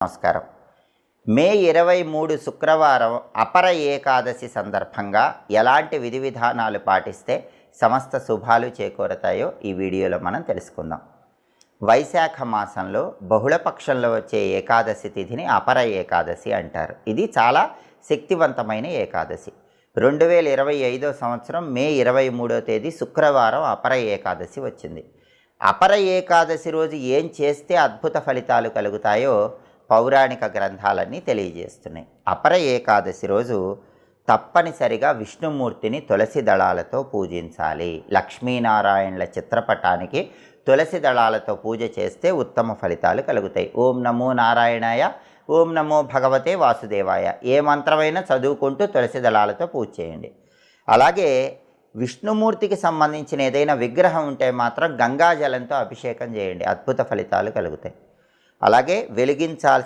నమస్కారం. మే ఇరవై మూడు శుక్రవారం అపర ఏకాదశి సందర్భంగా ఎలాంటి విధి విధానాలు పాటిస్తే సమస్త శుభాలు చేకూరతాయో ఈ వీడియోలో మనం తెలుసుకుందాం. వైశాఖ మాసంలో బహుళపక్షంలో వచ్చే ఏకాదశి తిథిని అపర ఏకాదశి అంటారు. ఇది చాలా శక్తివంతమైన ఏకాదశి. రెండు వేల ఇరవై ఐదో సంవత్సరం మే ఇరవై మూడో తేదీ శుక్రవారం అపర ఏకాదశి వచ్చింది. అపర ఏకాదశి రోజు ఏం చేస్తే అద్భుత ఫలితాలు కలుగుతాయో పౌరాణిక గ్రంథాలన్నీ తెలియజేస్తున్నాయి. అపర ఏకాదశి రోజు తప్పనిసరిగా విష్ణుమూర్తిని తులసి దళాలతో పూజించాలి. లక్ష్మీనారాయణుల చిత్రపటానికి తులసి దళాలతో పూజ చేస్తే ఉత్తమ ఫలితాలు కలుగుతాయి. ఓం నమో నారాయణాయ ఓం నమో భగవతే వాసుదేవాయ. ఏ మంత్రమైనా చదువుకుంటూ తులసి దళాలతో పూజ చేయండి. అలాగే విష్ణుమూర్తికి సంబంధించిన ఏదైనా విగ్రహం ఉంటే మాత్రం గంగాజలంతో అభిషేకం చేయండి. అద్భుత ఫలితాలు కలుగుతాయి. అలాగే వెలిగించాల్సిన